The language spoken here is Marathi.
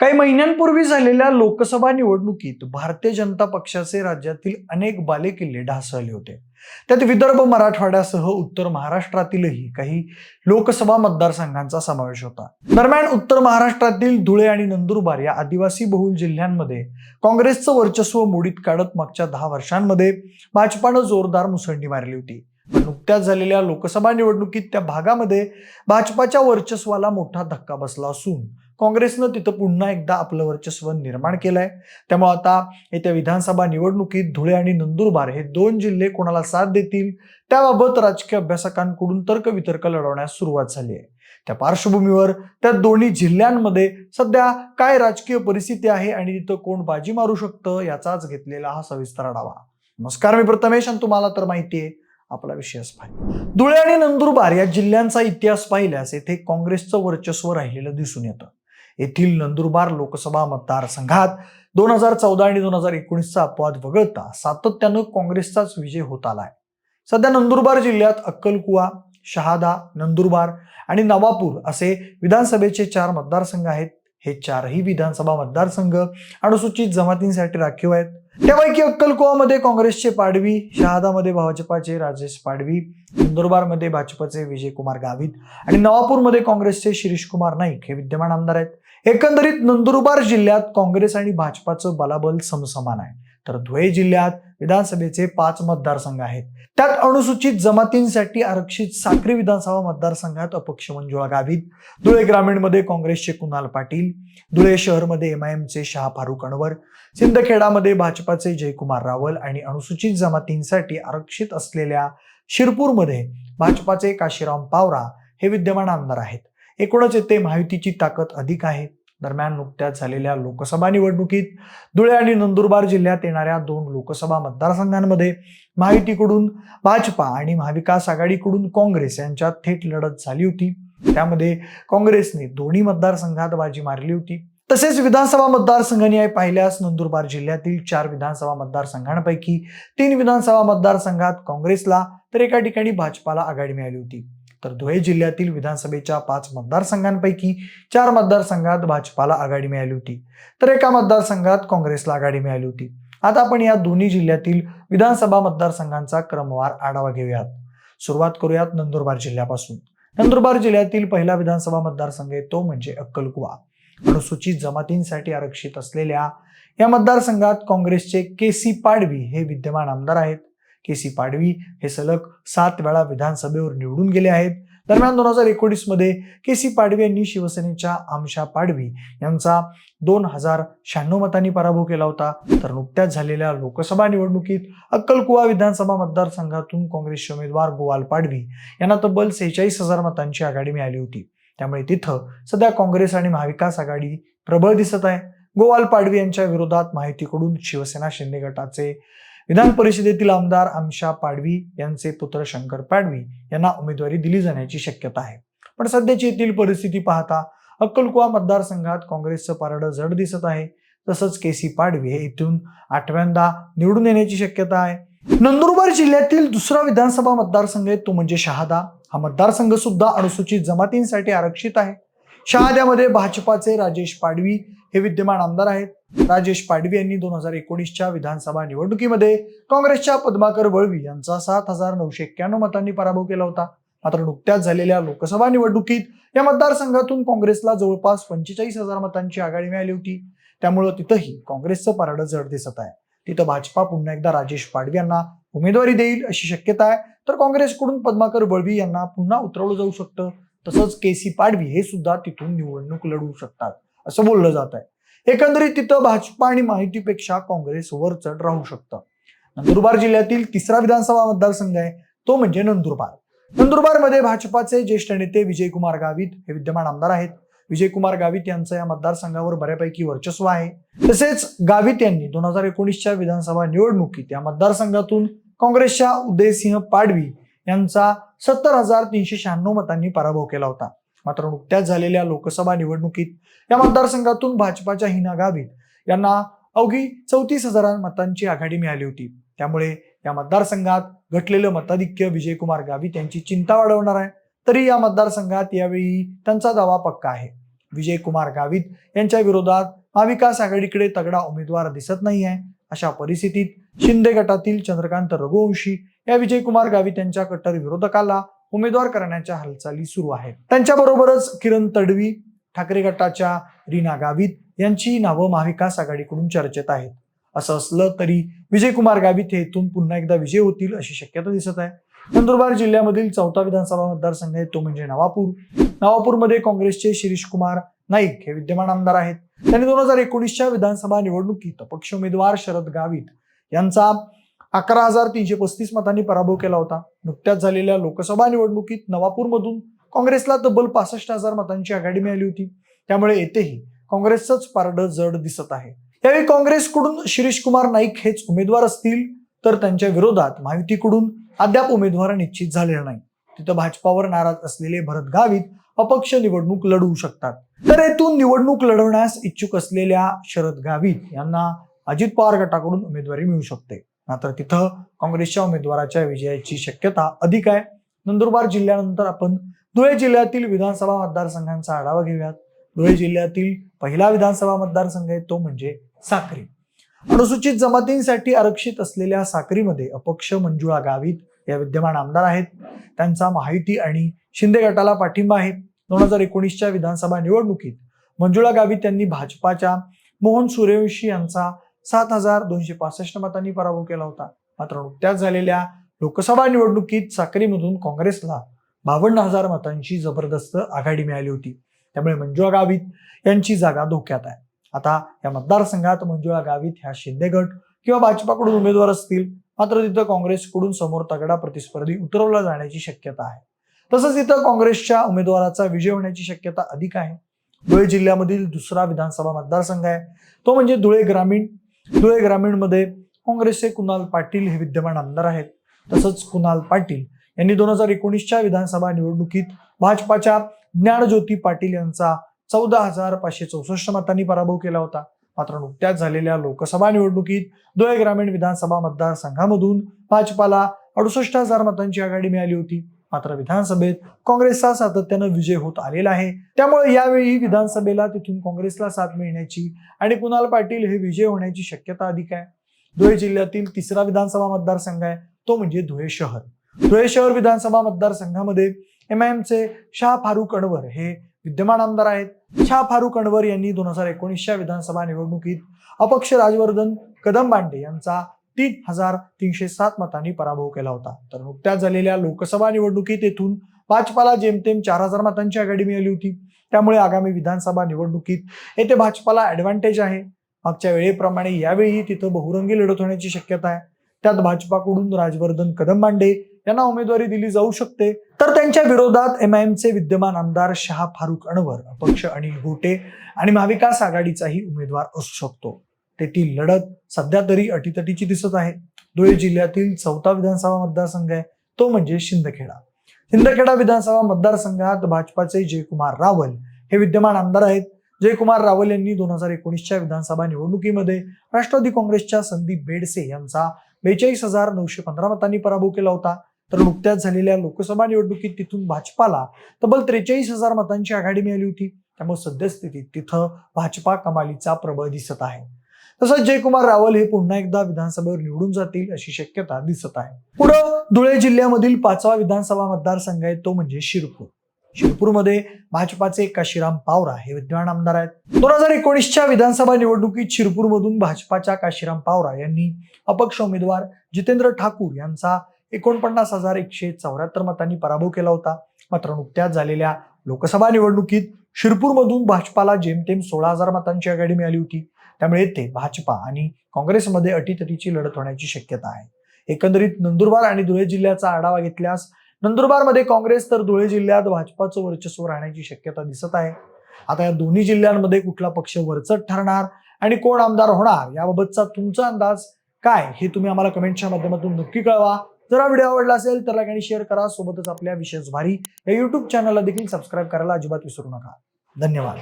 काही महिन्यांपूर्वी झालेल्या लोकसभा निवडणुकीत भारतीय जनता पक्षाचे राज्यातील अनेक बालेकिल्ले ढासळले होते. त्यात विदर्भ मराठवाड्यासह उत्तर महाराष्ट्रातीलही काही लोकसभा मतदारसंघांचा समावेश होता. दरम्यान उत्तर महाराष्ट्रातील धुळे आणि नंदुरबार या आदिवासी बहुल जिल्ह्यांमध्ये काँग्रेसचं वर्चस्व मोडीत काढत मागच्या दहा वर्षांमध्ये भाजपानं जोरदार मुसंडी मारली होती. नुकत्याच झालेल्या लोकसभा निवडणुकीत त्या भागामध्ये भाजपाच्या वर्चस्वाला मोठा धक्का बसला असून काँग्रेसनं तिथं पुन्हा एकदा आपलं वर्चस्व निर्माण केलंय. त्यामुळे आता येत्या विधानसभा निवडणुकीत धुळे आणि नंदुरबार हे दोन जिल्हे कोणाला साथ देतील? त्याबाबत राजकीय अभ्यासकांकडून तर्कवितर्क लढवण्यास सुरुवात झाली आहे. त्या पार्श्वभूमीवर त्या दोन्ही जिल्ह्यांमध्ये सध्या काय राजकीय परिस्थिती आहे आणि तिथं कोण बाजी मारू शकतं याचाच घेतलेला हा सविस्तर आढावा. नमस्कार मी प्रथमेश आणि तुम्हाला तर माहिती आहे आपला विषयच पाहिजे धुळे आणि नंदुरबार या जिल्ह्यांचा इतिहास पाहिल्यास येथे काँग्रेसचं वर्चस्व राहिलेलं दिसून येतं. येथील नंदुरबार लोकसभा मतदारसंघात दोन हजार चौदा आणि दोन हजार एकोणीसचा अपवाद वगळता सातत्यानं काँग्रेसचाच विजय होत आलाय. सध्या नंदुरबार जिल्ह्यात अक्कलकुवा शहादा नंदुरबार आणि नवापूर असे विधानसभेचे चार मतदारसंघ आहेत. हे चारही विधानसभा मतदारसंघ अनुसूचित जमातींसाठी राखीव आहेत. त्यापैकी अक्कलकुवामध्ये काँग्रेसचे पाडवी शहादामध्ये भाजपाचे राजेश पाडवी नंदुरबारमध्ये भाजपचे विजयकुमार गावित आणि नवापूरमध्ये काँग्रेसचे शिरीष कुमार नाईक हे विद्यमान आमदार आहेत. एकंदरीत नंदुरबार जिल्ह्यात काँग्रेस आणि भाजपाचं बलाबल समसमान आहे. तर धुळे जिल्ह्यात विधानसभेचे पाच मतदारसंघ आहेत. त्यात अनुसूचित जमातींसाठी आरक्षित साक्री विधानसभा मतदारसंघात अपक्ष मंजुळा गावित धुळे ग्रामीणमध्ये काँग्रेसचे कुणाल पाटील धुळे शहरमध्ये एमआयएमचे शाह फारुख अनवर सिंदखेडामध्ये भाजपाचे जयकुमार रावल आणि अनुसूचित जमातींसाठी आरक्षित असलेल्या शिरपूरमध्ये भाजपाचे काशीराम पावरा हे विद्यमान आमदार आहेत. एकूणच येथे महायुतीची ताकद अधिक आहे. दरम्यान नुकत्याच झालेल्या लोकसभा निवडणुकीत धुळे आणि नंदुरबार जिल्ह्यात येणाऱ्या दोन लोकसभा मतदारसंघांमध्ये महायुतीकडून भाजपा आणि महाविकास आघाडीकडून काँग्रेस यांच्यात थेट लढत झाली होती. त्यामध्ये काँग्रेसने दोन्ही मतदारसंघात बाजी मारली होती. तसेच विधानसभा मतदारसंघांनी पाहिल्यास नंदुरबार जिल्ह्यातील चार विधानसभा मतदारसंघांपैकी तीन विधानसभा मतदारसंघात काँग्रेसला तर एका ठिकाणी भाजपाला आघाडी मिळाली होती. तर धुळे जिल्ह्यातील विधानसभेच्या पाच मतदारसंघांपैकी चार मतदारसंघात भाजपाला आघाडी मिळाली होती. तर एका मतदारसंघात काँग्रेसला आघाडी मिळाली होती. आता आपण या दोन्ही जिल्ह्यातील विधानसभा मतदारसंघांचा क्रमवार आढावा घेऊयात. सुरुवात करूयात नंदुरबार जिल्ह्यापासून. नंदुरबार जिल्ह्यातील पहिला विधानसभा मतदारसंघ आहे तो म्हणजे अक्कलकुवा. अनुसूचित जमातींसाठी आरक्षित असलेल्या या मतदारसंघात काँग्रेसचे के सी पाडवी हे विद्यमान आमदार आहेत. के सी पाडवी हे सलग सात वेळा विधानसभेवर निवडून गेले आहेत. दरम्यान दोन हजार एकोणीसमध्ये के सी पाडवी यांनी शिवसेनेच्या आमशा पाडवी यांचा दोन हजार शहाण्णव मतांनी पराभव केला होता. तर नुकत्याच झालेल्या लोकसभा निवडणुकीत अक्कलकुवा विधानसभा मतदारसंघातून काँग्रेसचे उमेदवार गोवाल पाडवी यांना तब्बल सेहेचाळीस हजार मतांची आघाडी मिळाली होती. त्यामुळे तिथं सध्या काँग्रेस आणि महाविकास आघाडी प्रबळ दिसत आहे. गोवाल पाडवी यांच्या विरोधात माहितीकडून शिवसेना शिंदे गटाचे विधान परिषदेतील आमदार आमशा पाडवी यांचे पुत्र शंकर पाडवी यांना उमेदवारी दिली जाण्याची शक्यता आहे. पण सध्याची येथील परिस्थिती पाहता अक्कलकुवा मतदारसंघात काँग्रेसचं पारडं जड दिसत आहे. तसंच के सी पाडवी हे इथून आठव्यांदा निवडून येण्याची शक्यता आहे. नंदुरबार जिल्ह्यातील दुसरा विधानसभा मतदारसंघ आहे. तो म्हणजे शहादा. हा मतदारसंघ सुद्धा अनुसूचित जमातींसाठी आरक्षित आहे. शहाद्यामध्ये भाजपाचे राजेश पाडवी हे विद्यमान आमदार आहेत. राजेश पाडवी यांनी दोन हजार एकोणीसच्या विधानसभा निवडणुकीमध्ये काँग्रेसच्या पद्माकर वळवी यांचा सात हजार नऊशे एक्क्याण्णव मतांनी पराभव केला होता. मात्र नुकत्याच झालेल्या लोकसभा निवडणुकीत या मतदारसंघातून काँग्रेसला जवळपास पंचेचाळीस हजार मतांची आघाडी मिळाली होती. त्यामुळं तिथंही काँग्रेसचं पारडं जड दिसत आहे. तिथं भाजपा पुन्हा एकदा राजेश पाडवी यांना उमेदवारी देईल अशी शक्यता आहे. तर काँग्रेसकडून पद्माकर वळवी यांना पुन्हा उतरवलं जाऊ शकतं. तसंच के सी पाडवी हे सुद्धा तिथून निवडणूक लढवू शकतात. असं बोललं जात आहे. एकंदरीत तिथं भाजपा आणि माहितीपेक्षा काँग्रेस वर चढ राहू शकतं. नंदुरबार जिल्ह्यातील तिसरा विधानसभा मतदारसंघ आहे तो म्हणजे नंदुरबार. नंदुरबारमध्ये भाजपाचे ज्येष्ठ नेते विजयकुमार गावित हे विद्यमान आमदार आहेत. विजयकुमार गावित यांचं या मतदारसंघावर बऱ्यापैकी वर्चस्व आहे. तसेच गावित यांनी दोन हजार एकोणीसच्या विधानसभा निवडणुकीत या मतदारसंघातून काँग्रेसच्या उदयसिंह पाडवी यांचा सत्तर हजार तीनशे शहाण्णव मतांनी पराभव केला होता. मात्र नुकत्याच झालेल्या लोकसभा निवडणुकीत या मतदारसंघातून भाजपाच्या हिना गावित यांना अवघी चौतीस हजार मतांची आघाडी मिळाली होती. त्यामुळे या मतदारसंघात घटलेलं मताधिक्य विजयकुमार गावित यांची चिंता वाढवणार आहे. तरी या मतदारसंघात यावेळी त्यांचा दावा पक्का आहे. विजयकुमार गावित यांच्या विरोधात महाविकास आघाडीकडे तगडा उमेदवार दिसत नाही आहे. अशा परिस्थितीत शिंदे गटातील चंद्रकांत रघुवंशी या विजयकुमार गावित यांच्या कट्टर विरोधकाला उमेदवार करण्याच्या हालचाली सुरू आहेत. त्यांच्याबरोबरच किरण तडवी ठाकरे गटाच्या रीना गावित यांची नावं महाविकास आघाडीकडून चर्चेत आहेत. असं असलं तरी विजयकुमार गावित हे इथून पुन्हा एकदा विजय होतील अशी शक्यता दिसत आहे. नंदुरबार जिल्ह्यामधील चौथा विधानसभा मतदारसंघ आहे तो म्हणजे नवापूर. नवापूरमध्ये काँग्रेसचे शिरीष कुमार नाईक हे विद्यमान आमदार आहेत. त्यांनी दोन हजार एकोणीसच्या विधानसभा निवडणुकीत अपक्ष उमेदवार शरद गावित यांचा अकरा हजार तीनशे पस्तीस मतांनी पराभव केला होता. नुकत्याच झालेल्या लोकसभा निवडणुकीत नवापूरमधून काँग्रेसला तब्बल पासष्ट हजार मतांची आघाडी मिळाली होती. त्यामुळे येथेही काँग्रेसचंच पारडं जड दिसत आहे. यावेळी काँग्रेसकडून शिरीष कुमार नाईक हेच उमेदवार असतील तर त्यांच्या विरोधात महायुतीकडून अद्याप उमेदवार निश्चित झालेला नाही तिथं भाजपावर नाराज असलेले भरत गावित अपक्ष निवडणूक लढवू शकतात. तर येथून निवडणूक लढवण्यास इच्छुक असलेल्या शरद गावित यांना अजित पवार गटाकडून उमेदवारी मिळू शकते. मात्र तिथं काँग्रेसच्या उमेदवाराच्या विजयाची शक्यता अधिक आहे. नंदुरबार जिल्ह्यानंतर आपण धुळे जिल्ह्यातील विधानसभा मतदारसंघांचा आढावा घेऊयात. धुळे जिल्ह्यातील पहिला विधानसभा मतदारसंघ आहे तो म्हणजे साक्री. अनुसूचित जमातींसाठी आरक्षित असलेल्या साक्रीमध्ये अपक्ष मंजुळा गावित या विद्यमान आमदार आहेत. त्यांचा माहिती आणि शिंदे गटाला पाठिंबा आहे. दोन हजार एकोणीसच्या विधानसभा निवडणुकीत मंजुळा गावित यांनी भाजपाच्या मोहन सूर्यवंशी यांचा सात हजार दोनशे पासष्ट मतांनी पराभव केला होता. मात्र नुकत्याच झालेल्या लोकसभा निवडणुकीत साक्रीमधून काँग्रेसला बावन्न हजार मतांची जबरदस्त आघाडी मिळाली होती. त्यामुळे मंजुळा गावित यांची जागा धोक्यात आहे. आता या मतदारसंघात मंजुळा गावित ह्या शिंदे गट किंवा भाजपाकडून उमेदवार असतील मात्र तिथं काँग्रेसकडून समोर तगडा प्रतिस्पर्धी उतरवला जाण्याची शक्यता आहे. तसंच इथं काँग्रेसच्या उमेदवाराचा विजय होण्याची शक्यता अधिक आहे. धुळे जिल्ह्यामधील दुसरा विधानसभा मतदारसंघ आहे. तो म्हणजे धुळे ग्रामीण धुळे ग्रामीणमध्ये काँग्रेसचे कुणाल पाटील हे विद्यमान आमदार आहेत. तसंच कुणाल पाटील यांनी दोन हजार एकोणीसच्या विधानसभा निवडणुकीत भाजपाच्या ज्ञानज्योती पाटील यांचा चौदा हजार पाचशे चौसष्ट मतांनी पराभव केला होता. मात्र नुकत्याच झालेल्या लोकसभा निवडणुकीत धुळे ग्रामीण विधानसभा मतदारसंघामधून भाजपाला अडुसष्ट हजार मतांची आघाडी मिळाली होती. मात्र विधानसभेत काँग्रेसचा सातत्यानं विजय होत आलेला आहे. त्यामुळे यावेळी विधानसभेला तिथून काँग्रेसला साथ मिळण्याची आणि कुणाल पाटील हे विजय होण्याची शक्यता अधिक आहे. धुळे जिल्ह्यातील तिसरा विधानसभा मतदारसंघ आहे. तो म्हणजे धुळे शहर. धुळे शहर विधानसभा मतदारसंघामध्ये एम आय एमचे शाह फारुख अनवर हे विद्यमान आमदार आहेत. शाह फारुख अनवर यांनी दोन हजार एकोणीसच्या विधानसभा निवडणुकीत अपक्ष राजवर्धन कदम बांडे यांचा तीन हजार तीनशे सात मतांनी पराभव केला होता. तर नुकत्याच झालेल्या लोकसभा निवडणुकीत येथून भाजपाला जेमतेम चार हजार मतांची आघाडी मिळाली होती. त्यामुळे आगामी विधानसभा निवडणुकीत येथे भाजपाला ऍडव्हान्टेज आहे. मागच्या वेळेप्रमाणे यावेळी तिथं बहुरंगी लढत होण्याची शक्यता आहे. त्यात भाजपाकडून राजवर्धन कदम मांडे यांना उमेदवारी दिली जाऊ शकते. तर त्यांच्या विरोधात एम आय एमचे विद्यमान आमदार शहा फारुख अनवर अपक्ष अनिल गोटे आणि महाविकास आघाडीचाही उमेदवार असू शकतो. तेथील लढत सध्या तरी अटीतटीची दिसत आहे. धुळे जिल्ह्यातील चौथा विधानसभा मतदारसंघ आहे. तो म्हणजे शिंदखेडा. शिंदखेडा विधानसभा मतदारसंघात भाजपाचे जयकुमार रावल हे विद्यमान आमदार आहेत. जयकुमार रावल यांनी दोन हजार एकोणीसच्या विधानसभा निवडणुकीमध्ये राष्ट्रवादी काँग्रेसच्या संदीप बेडसे यांचा बेचाळीस हजार नऊशे पंधरा मतांनी पराभव केला होता. तर नुकत्याच झालेल्या लोकसभा निवडणुकीत तिथून भाजपाला तब्बल त्रेचाळीस हजार मतांची आघाडी मिळाली होती. त्यामुळे सद्यस्थितीत तिथं भाजपा कमालीचा प्रबळ दिसत आहे. तसंच जयकुमार रावल हे पुन्हा एकदा विधानसभेवर निवडून जातील अशी शक्यता दिसत आहे. पुढं धुळे जिल्ह्यामधील पाचवा विधानसभा मतदारसंघ आहे तो म्हणजे शिरपूर. शिरपूरमध्ये भाजपाचे काशीराम पावरा हे विद्यमान आमदार आहेत. दोन हजार एकोणीसच्या विधानसभा निवडणुकीत शिरपूरमधून भाजपाच्या काशीराम पावरा यांनी अपक्ष उमेदवार जितेंद्र ठाकूर यांचा एकोणपन्नास हजार एकशे चौऱ्याहत्तर मतांनी पराभव केला होता. मात्र नुकत्याच झालेल्या लोकसभा निवडणुकीत शिरपूरमधून भाजपाला जेमतेम सोळा हजार मतांची आघाडी मिळाली होती. त्यामुळे येथे भाजपा आणि काँग्रेसमध्ये अटीतटीची लढत होण्याची शक्यता आहे. एकंदरीत नंदुरबार आणि धुळे जिल्ह्याचा आढावा घेतल्यास नंदुरबारमध्ये काँग्रेस तर धुळे जिल्ह्यात भाजपाचं वर्चस्व राहण्याची शक्यता दिसत आहे. आता या दोन्ही जिल्ह्यांमध्ये कुठला पक्ष वरचट ठरणार आणि कोण आमदार होणार याबाबतचा तुमचा अंदाज काय हे तुम्ही आम्हाला कमेंटच्या माध्यमातून नक्की कळवा. जर हा व्हिडिओ आवडला असेल तर लाईक आणि शेअर करा सोबतच आपल्या विशेष भारी या युट्यूब चॅनलला देखील सबस्क्राईब करायला अजिबात विसरू नका. धन्यवाद.